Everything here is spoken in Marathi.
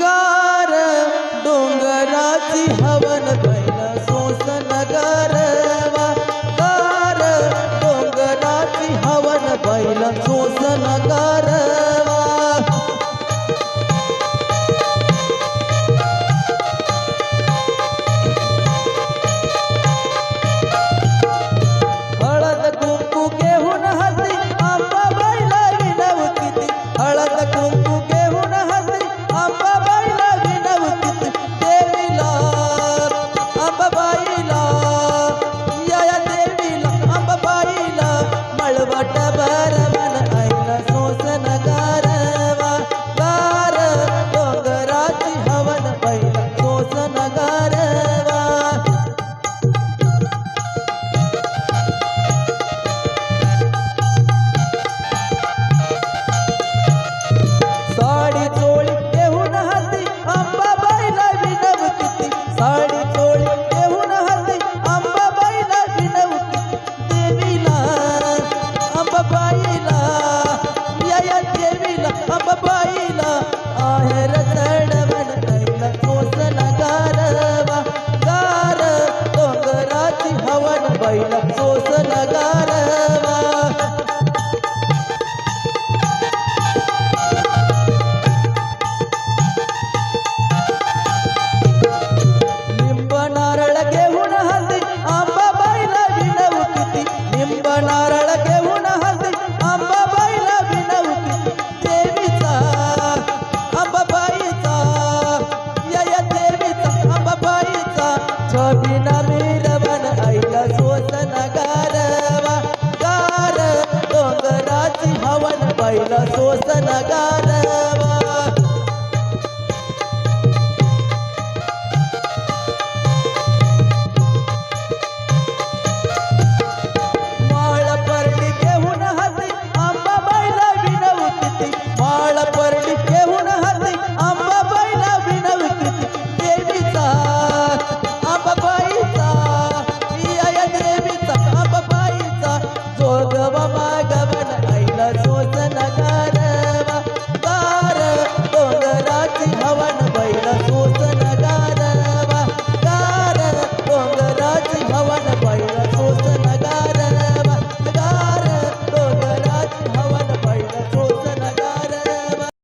गार डोंगराची हवन भैला सोसन गारवा गार डोंगराची हवन भैला सोसन गार बरमन आईला सोसन गावात बैल सोस नगा ಸಲಗಾರ